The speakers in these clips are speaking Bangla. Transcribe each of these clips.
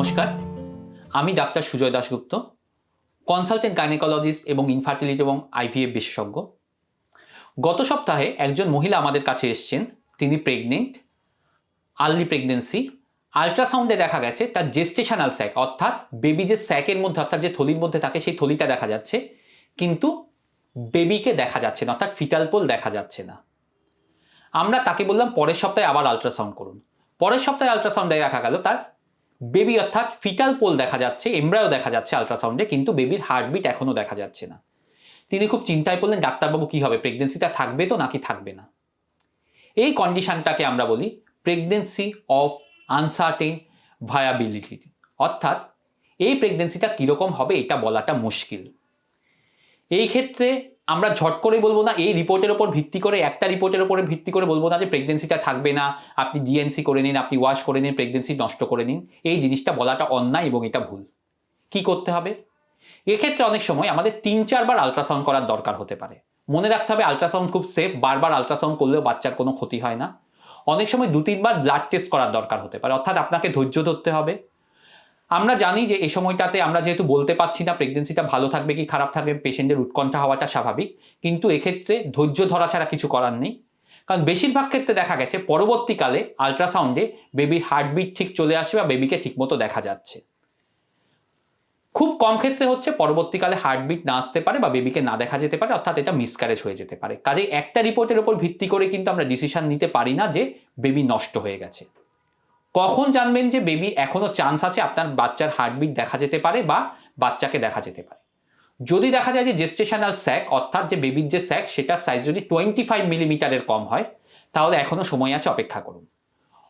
নমস্কার। আমি doctor Sujoy Dasgupta consultant gynaecologist এবং ইনফার্টিলিটি এবং আইভিএফ বিশেষজ্ঞ। গত সপ্তাহে একজন মহিলা আমাদের কাছে এসছেন, তিনি প্রেগনেন্ট আর্লি প্রেগনেন্সি আলট্রাসাউন্ডে দেখা গেছে তার জেস্টেশনাল স্যাক অর্থাৎ বেবি যে স্যাকের মধ্যে, অর্থাৎ যে থলির মধ্যে থাকে সেই থলিটা দেখা যাচ্ছে, কিন্তু বেবিকে দেখা যাচ্ছে না, অর্থাৎ ফিটাল পোল দেখা যাচ্ছে না। আমরা তাকে বললাম, পরের সপ্তাহে আবার আলট্রাসাউন্ড করুন। পরের সপ্তাহে আলট্রাসাউন্ডে দেখা গেল, তার বেবি অর্থাৎ ফিটাল পোল দেখা যাচ্ছে এমব্রায়ও দেখা যাচ্ছে আলট্রাসাউন্ডে কিন্তু বেবির হার্টবিট এখনও দেখা যাচ্ছে না। তিনি খুব চিন্তায় পড়লেন, ডাক্তারবাবু কী হবে প্রেগনেন্সিটা থাকবে তো নাকি থাকবে না? এই কন্ডিশনটাকে আমরা বলি প্রেগনেন্সি অফ আনসার্টেন ভায়াবিলিটি অর্থাৎ এই প্রেগনেন্সিটা কীরকম হবে, এটা বলাটা মুশকিল। এই ক্ষেত্রে আমরা ঝট করে বলব না, এই রিপোর্টের ওপর ভিত্তি করে, একটা রিপোর্টের ওপরে ভিত্তি করে বলব না যে প্রেগনেন্সিটা থাকবে না। আপনি ডিএনসি করে নিন, আপনি ওয়াশ করে নিন প্রেগনেন্সি নষ্ট করে নিন। এই জিনিসটা বলাটা অন্যায় এবং এটা ভুল। কি করতে হবে? এক্ষেত্রে অনেক সময় আমাদের তিন, চারবার আলট্রাসাউন্ড করার দরকার হতে পারে। মনে রাখতে হবে আলট্রাসাউন্ড খুব সেফ বারবার আলট্রাসাউন্ড করলেও বাচ্চার কোনো ক্ষতি হয় না। অনেক সময় দু, তিনবার ব্লাড টেস্ট করার দরকার হতে পারে। অর্থাৎ আপনাকে ধৈর্য ধরতে হবে। আমরা জানি যে এই সময়টাতে আমরা যেহেতু বলতে পারছি না প্রেগনেন্সিটা ভালো থাকবে কি খারাপ থাকবে পেশেন্টের উৎকণ্ঠা হওয়াটা স্বাভাবিক। কিন্তু এক্ষেত্রে ধৈর্য ধরা ছাড়া কিছু করার নেই। কারণ বেশিরভাগ ক্ষেত্রে দেখা গেছে পরবর্তীকালে আলট্রাসাউন্ডে বেবির হার্টবিট ঠিক চলে আসে বা বেবিকে ঠিকমতো দেখা যাচ্ছে। খুব কম ক্ষেত্রে হচ্ছে পরবর্তীকালে হার্টবিট না আসতে পারে বা বেবিকে না দেখা যেতে পারে, অর্থাৎ এটা মিসক্যারেজ হয়ে যেতে পারে। কাজে একটা রিপোর্টের উপর ভিত্তি করে কিন্তু আমরা ডিসিশন নিতে পারি না যে বেবি নষ্ট হয়ে গেছে। কখন জানবেন যে বেবি এখনও চান্স আছে আপনার বাচ্চার হার্টবিট দেখা যেতে পারে বা বাচ্চাকে দেখা যেতে পারে? যদি দেখা যায় যে জেস্টেশনাল স্যাক অর্থাৎ যে বেবির যে স্যাক সেটার সাইজ যদি টোয়েন্টি ফাইভ মিলিমিটারের কম হয়, তাহলে এখনও সময় আছে অপেক্ষা করুন।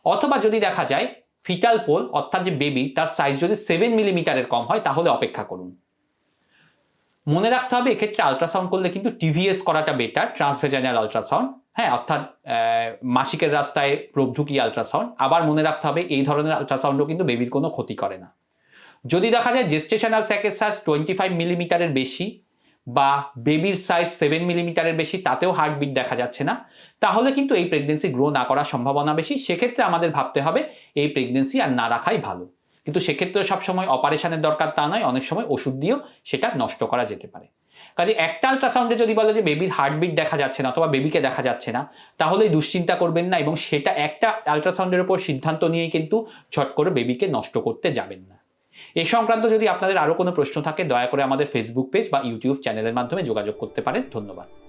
অথবা যদি দেখা যায় ফিটাল পোল অর্থাৎ যে বেবি তার সাইজ যদি সেভেন মিলিমিটারের কম হয়, তাহলে অপেক্ষা করুন। মনে রাখতে হবে এক্ষেত্রে আলট্রাসাউন্ড করলে কিন্তু টিভিএস করাটা বেটার ট্রান্সভেজাইনাল আলট্রাসাউন্ড হ্যাঁ অর্থাৎ মাসিকের রাস্তায় প্রোব ঢুকিয়ে আলট্রাসাউন্ড আবার মনে রাখতে হবে এই ধরনের আলট্রাসাউন্ডও কিন্তু বেবির কোনো ক্ষতি করে না। যদি দেখা যায় জেস্টেশনাল স্যাকের সাইজ টোয়েন্টি ফাইভ মিলিমিটারের বেশি বা বেবির সাইজ সেভেন মিলিমিটারের বেশি, তাতেও হার্টবিট দেখা যাচ্ছে না, তাহলে কিন্তু এই প্রেগনেন্সি গ্রো না করার সম্ভাবনা বেশি। সেক্ষেত্রে আমাদের ভাবতে হবে এই প্রেগনেন্সি আর না রাখাই ভালো। কিন্তু সেক্ষেত্রে সবসময় অপারেশনের দরকার তা নয়, অনেক সময় ওষুধ দিয়েও সেটা নষ্ট করা যেতে পারে। কাজে একটা আলট্রাসাউন্ডে যদি বলে যে বেবির হার্টবিট দেখা যাচ্ছে না অথবা বেবিকে দেখা যাচ্ছে না তাহলে দুশ্চিন্তা করবেন না এবং সেটা একটা আলট্রাসাউন্ডের উপর সিদ্ধান্ত নিয়েই কিন্তু ছট করে বেবিকে নষ্ট করতে যাবেন না। এ সংক্রান্ত যদি আপনাদের আরও কোনো প্রশ্ন থাকে, দয়া করে আমাদের ফেসবুক পেজ বা ইউটিউব চ্যানেলের মাধ্যমে যোগাযোগ করতে পারেন। ধন্যবাদ।